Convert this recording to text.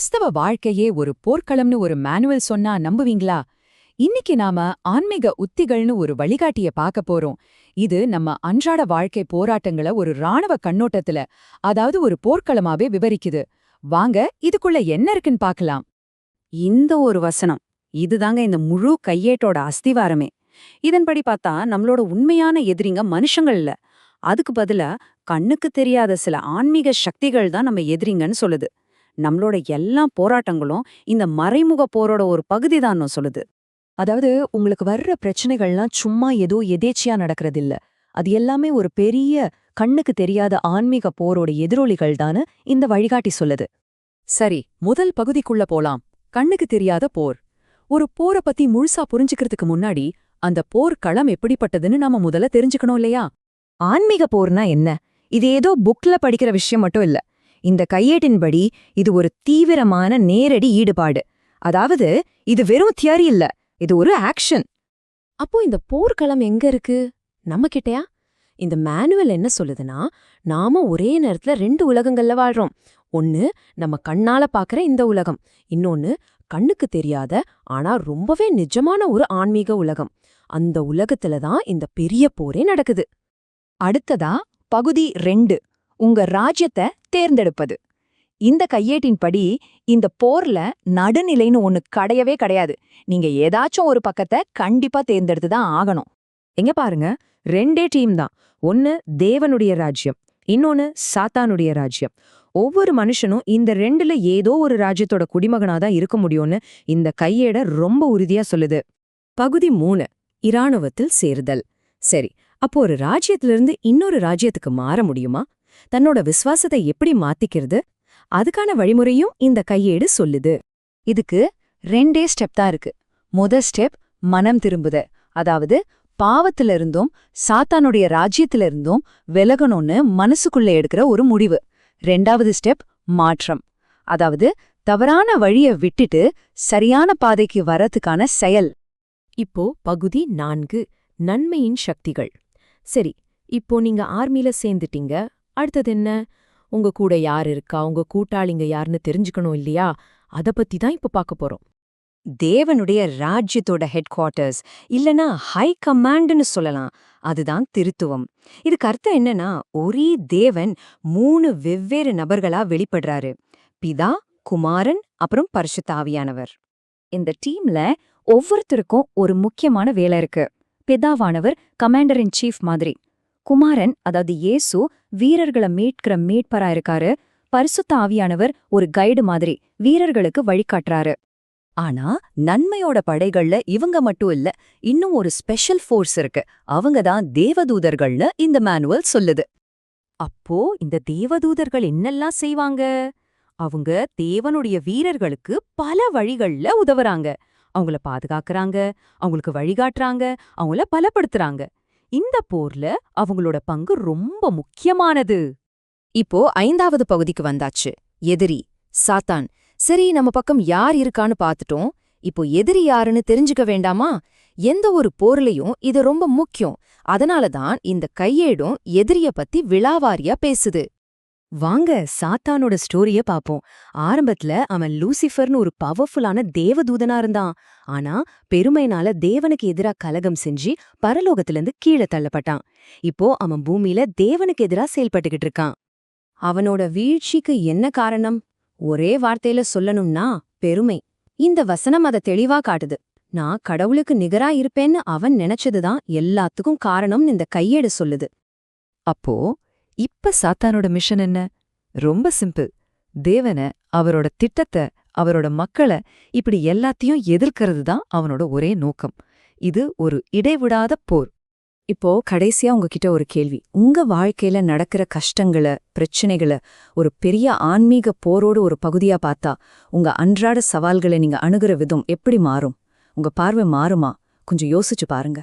கிறிஸ்தவ வாழ்க்கையே ஒரு போர்க்களம்னு ஒரு மேனுவல் சொன்னா நம்புவீங்களா? இன்னைக்கு நாம ஆன்மீக உத்திகள்னு ஒரு வழிகாட்டிய பார்க்க போறோம். இது நம்ம அன்றாட வாழ்க்கை போராட்டங்களை ஒரு ராணுவ கண்ணோட்டத்துல அதாவது ஒரு போர்க்களமாவே விவரிக்குது. வாங்க இதுக்குள்ள என்ன இருக்குன்னு பார்க்கலாம். இந்த ஒரு வசனம் இதுதாங்க இந்த முழு கையேட்டோட அஸ்திவாரமே. இதன்படி பார்த்தா நம்மளோட உண்மையான எதிரிங்க மனுஷங்கள் இல்ல. அதுக்கு பதிலா கண்ணுக்கு தெரியாத சில ஆன்மீக சக்திகள் தான் நம்ம எதிரிங்கன்னு சொல்லுது. நம்மளோட எல்லா போராட்டங்களும் இந்த மறைமுக போரோட ஒரு பகுதி தான் சொல்லுது. அதாவது உங்களுக்கு வர்ற பிரச்சனைகள்லாம் சும்மா ஏதோ எதேச்சியா நடக்கறதில்ல. அது எல்லாமே ஒரு பெரிய கண்ணுக்கு தெரியாத ஆன்மீக போரோட எதிரொலிகள் தானு இந்த வழிகாட்டி சொல்லுது. சரி முதல் பகுதிக்குள்ள போலாம். கண்ணுக்கு தெரியாத போர். ஒரு போர பத்தி முழுசா புரிஞ்சுக்கிறதுக்கு முன்னாடி அந்த போர் களம் எப்படிப்பட்டதுன்னு நாம முதல்ல தெரிஞ்சுக்கணும் இல்லையா? ஆன்மீக போர்னா என்ன? இது ஏதோ புக்ல படிக்கிற விஷயம் மட்டும் இல்ல. இந்த கையேட்டின்படி இது ஒரு தீவிரமான நேரடி ஈடுபாடு. அதாவது இது வெறும் தியரி இல்ல இது ஒரு ஆக்ஷன். அப்போ இந்த போர்க்களம் எங்க இருக்கு? நம்ம கிட்டயா இந்த மேனுவல் என்ன சொல்லுதுன்னா நாம ஒரே நேரத்துல ரெண்டு உலகங்கள்ல வாழ்றோம். ஒன்னு நம்ம கண்ணால பாக்குற இந்த உலகம். இன்னொன்னு கண்ணுக்கு தெரியாத ஆனா ரொம்பவே நிஜமான ஒரு ஆன்மீக உலகம். அந்த உலகத்துல தான் இந்த பெரிய போரே நடக்குது. அடுத்ததா பகுதி ரெண்டு. உங்க ராஜ்யத்தை தேர்ந்தெடுப்பது. இந்த கையேட்டின்படி இந்த போர்ல நடுநிலைன்னு ஒன்னு கிடையவே கிடையாது. நீங்க ஏதாச்சும் ஒரு பக்கத்தை கண்டிப்பா தேர்ந்தெடுத்து தான் ஆகணும். எங்க பாருங்க ரெண்டே டீம் தான். ஒன்னு தேவனுடைய ராஜ்யம் இன்னொன்னு சாத்தானுடைய ராஜ்யம். ஒவ்வொரு மனுஷனும் இந்த ரெண்டுல ஏதோ ஒரு ராஜ்யத்தோட குடிமகனா தான் இருக்க முடியும்னு இந்த கையேட ரொம்ப உறுதியா சொல்லுது. பகுதி மூணு இராணுவத்தில் சேருதல். சரி அப்போ ஒரு ராஜ்யத்திலிருந்து இன்னொரு ராஜ்யத்துக்கு மாற முடியுமா? தன்னோட விசுவாசத்தை எப்படி மாத்திக்கிறது அதுக்கான வழிமுறையும் இந்த கையேடு சொல்லுது. இதுக்கு ரெண்டே ஸ்டெப் தான் இருக்கு. முத ஸ்டெப் மனம் திரும்புத. அதாவது பாவத்துல இருந்தும் சாத்தானுடைய ராஜ்யத்திலிருந்தும் விலகணும்னு மனசுக்குள்ள எடுக்கிற ஒரு முடிவு. ரெண்டாவது ஸ்டெப் மாற்றம். அதாவது தவறான வழிய விட்டுட்டு சரியான பாதைக்கு வரத்துக்கான செயல். இப்போ பகுதி நான்கு நன்மையின் சக்திகள். சரி இப்போ நீங்க ஆர்மில சேர்ந்துட்டீங்க அடுத்தது என்ன? உங்க கூட யார் இருக்கா? உங்க கூட்டாளிங்க யாருன்னு தெரிஞ்சுக்கணும் இல்லையா? அத பத்தி தான் இப்ப பார்க்க போறோம். தேவனுடைய ராஜ்யத்தோட ஹெட் குவார்ட்டர்ஸ் இல்லனா ஹை கமாண்ட்னு சொல்லலாம். அதுதான் திருத்துவம். இதுக்கு அர்த்தம் என்னன்னா ஒரே தேவன் மூணு வெவ்வேறு நபர்களா வெளிப்படுறாரு. பிதா குமாரன் அப்புறம் பரிசுத்தாவியானவர் இந்த டீம்ல ஒவ்வொருத்தருக்கும் ஒரு முக்கியமான வேலை இருக்கு. பிதாவானவர் கமாண்டர் இன் சீஃப் மாதிரி. குமாரன் அதாவது இயேசு வீரர்களை மீட்கிற மீட்பரா இருக்காரு. பரிசுத்த ஆவியானவர் ஒரு கைடு மாதிரி வீரர்களுக்கு வழிகாட்டுறாரு. ஆனா நன்மையோட படைகள்ல இவங்க மட்டும் இல்ல இன்னும் ஒரு ஸ்பெஷல் ஃபோர்ஸ் இருக்கு. அவங்க தான் தேவதூதர்கள்னு இந்த மேனுவல் சொல்லுது. அப்போ இந்த தேவதூதர்கள் என்னெல்லாம் செய்வாங்க? அவங்க தேவனுடைய வீரர்களுக்கு பல வழிகள்ல உதவுறாங்க. அவங்கள பாதுகாக்கறாங்க அவங்களுக்கு வழிகாட்டுறாங்க அவங்கள பலப்படுத்துறாங்க. இந்த போர்ல அவங்களோட பங்கு ரொம்ப முக்கியமானது. இப்போ ஐந்தாவது பகுதிக்கு வந்தாச்சு. எதிரி. சாத்தான். சரி நம்ம பக்கம் யார் இருக்கான்னு பார்த்துட்டோம் இப்போ எதிரி யாருன்னு தெரிஞ்சுக்க வேண்டாமா? எந்த ஒரு போர்லயும் இது ரொம்ப முக்கியம். அதனால தான் இந்த கையேடும் எதிரிய பத்தி விழாவாரியா பேசுது. வாங்க சாத்தானோட ஸ்டோரிய பாப்போம். ஆரம்பத்துல அவன் லூசிஃபர்னு ஒரு பவர்ஃபுல்லான தேவதூதனா இருந்தான். ஆனா பெருமைனால தேவனுக்கு எதிரா கலகம் செஞ்சு பரலோகத்திலிருந்து கீழே தள்ளப்பட்டான். இப்போ அவன் பூமியில தேவனுக்கு எதிரா செயல்பட்டுக்கிட்டு இருக்கான். அவனோட வீழ்ச்சிக்கு என்ன காரணம்? ஒரே வார்த்தையில சொல்லணும்னா பெருமை. இந்த வசனம் அத தெளிவா காட்டுது. நான் கடவுளுக்கு நிகரா இருப்பேன்னு அவன் நினைச்சதுதான் எல்லாத்துக்கும் காரணம்னு இந்த கையேடு சொல்லுது. அப்போ இப்ப சாத்தானோட மிஷன் என்ன? ரொம்ப சிம்பிள் தேவன அவரோட திட்டத்தை அவரோட மக்களை இப்படி எல்லாத்தையும் எதிர்க்கிறது தான் அவனோட ஒரே நோக்கம். இது ஒரு இடைவிடாத போர். இப்போ கடைசியா உங்ககிட்ட ஒரு கேள்வி. உங்க வாழ்க்கையில நடக்கிற கஷ்டங்களை பிரச்சனைகளை ஒரு பெரிய ஆன்மீக போரோடு ஒரு பகுதியா பார்த்தா உங்க அன்றாட சவால்களை நீங்க அணுகிற விதம் எப்படி மாறும்? உங்க பார்வை மாறுமா? கொஞ்சம் யோசிச்சு பாருங்க.